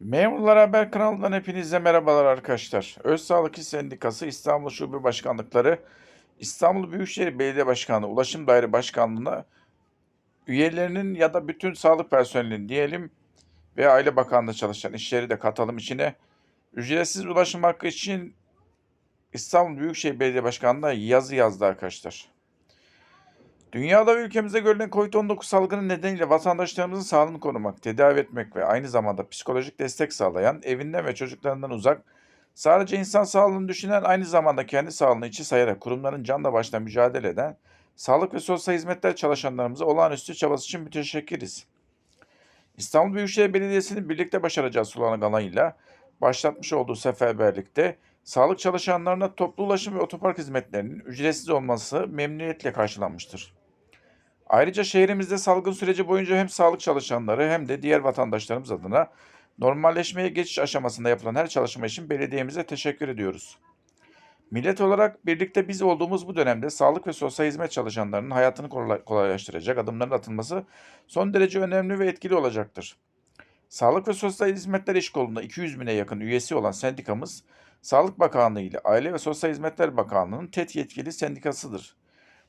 Memurlar Haber kanalından hepinize merhabalar arkadaşlar. Öz Sağlık İş Sendikası İstanbul Şube Başkanlıkları, İstanbul Büyükşehir Belediye Başkanlığı, Ulaşım Daire Başkanlığı'na üyelerinin ya da bütün sağlık personelinin diyelim ve Aile Bakanlığı çalışan işleri de katalım içine. Ücretsiz ulaşım hakkı için İstanbul Büyükşehir Belediye Başkanlığı'na yazı yazdı arkadaşlar. Dünyada ve ülkemizde görülen COVID-19 salgını nedeniyle vatandaşlarımızın sağlığını korumak, tedavi etmek ve aynı zamanda psikolojik destek sağlayan, evinden ve çocuklarından uzak, sadece insan sağlığını düşünen, aynı zamanda kendi sağlığını içi sayarak kurumların canla başla mücadele eden, sağlık ve sosyal hizmetler çalışanlarımıza olağanüstü çabası için müteşekkiriz. İstanbul Büyükşehir Belediyesi'nin birlikte başaracağı sloganıyla başlatmış olduğu seferberlikte sağlık çalışanlarına toplu ulaşım ve otopark hizmetlerinin ücretsiz olması memnuniyetle karşılanmıştır. Ayrıca şehrimizde salgın süreci boyunca hem sağlık çalışanları hem de diğer vatandaşlarımız adına normalleşmeye geçiş aşamasında yapılan her çalışma için belediyemize teşekkür ediyoruz. Millet olarak birlikte biz olduğumuz bu dönemde sağlık ve sosyal hizmet çalışanlarının hayatını kolay- kolaylaştıracak adımların atılması son derece önemli ve etkili olacaktır. Sağlık ve Sosyal Hizmetler İş Kolu'nda 200 bine yakın üyesi olan sendikamız, Sağlık Bakanlığı ile Aile ve Sosyal Hizmetler Bakanlığı'nın TET yetkili sendikasıdır.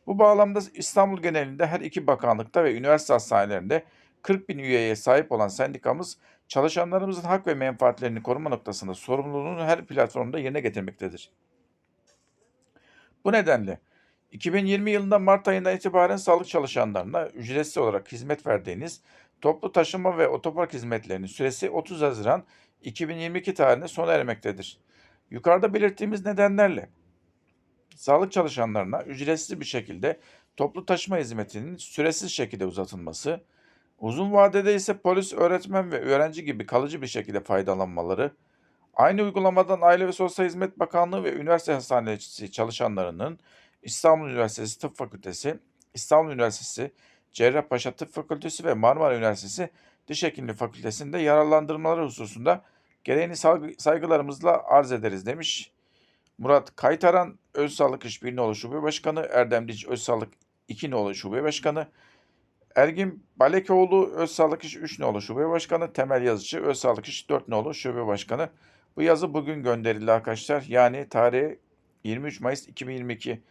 Bu bağlamda İstanbul genelinde her iki bakanlıkta ve üniversite hastanelerinde 40 bin üyeye sahip olan sendikamız, çalışanlarımızın hak ve menfaatlerini koruma noktasında sorumluluğunu her platformda yerine getirmektedir. Bu nedenle 2020 yılında Mart ayından itibaren sağlık çalışanlarına ücretsiz olarak hizmet verdiğiniz toplu taşıma ve otopark hizmetlerinin süresi 30 Haziran 2022 tarihinde sona ermektedir. Yukarıda belirttiğimiz nedenlerle sağlık çalışanlarına ücretsiz bir şekilde toplu taşıma hizmetinin süresiz şekilde uzatılması, uzun vadede ise polis, öğretmen ve öğrenci gibi kalıcı bir şekilde faydalanmaları, aynı uygulamadan Aile ve Sosyal Hizmet Bakanlığı ve üniversite hastanesi çalışanlarının İstanbul Üniversitesi Tıp Fakültesi, İstanbul Üniversitesi Cerrahpaşa Tıp Fakültesi ve Marmara Üniversitesi Diş Hekimliği Fakültesi'nde yararlandırmaları hususunda gereğini saygı- saygılarımızla arz ederiz demiş. Murat Kaytaran Öz Sağlık İş Birliği Şube Başkanı, Erdem Diç Öz Sağlık 2 Nolu Şube Başkanı, Ergin Balekoğlu Öz Sağlık İş 3 Nolu Şube Başkanı, Temel Yazıcı Öz Sağlık İş 4 Nolu Şube Başkanı. Bu yazı bugün gönderildi arkadaşlar. Yani tarihi 23 Mayıs 2022.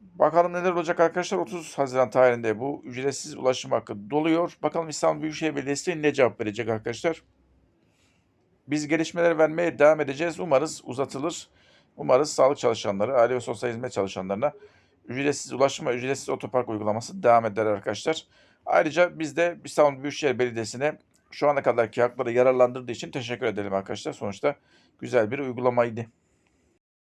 Bakalım neler olacak arkadaşlar. 30 Haziran tarihinde bu ücretsiz ulaşım hakkı doluyor. Bakalım İstanbul Büyükşehir Belediyesi ne cevap verecek arkadaşlar. Biz gelişmeler vermeye devam edeceğiz. Umarız uzatılır. Umarız sağlık çalışanları, aile ve sosyal hizmet çalışanlarına ücretsiz ulaşım ve ücretsiz otopark uygulaması devam eder arkadaşlar. Ayrıca biz de İstanbul Büyükşehir Belediyesi'ne şu ana kadarki hakları yararlandırdığı için teşekkür edelim arkadaşlar. Sonuçta güzel bir uygulamaydı.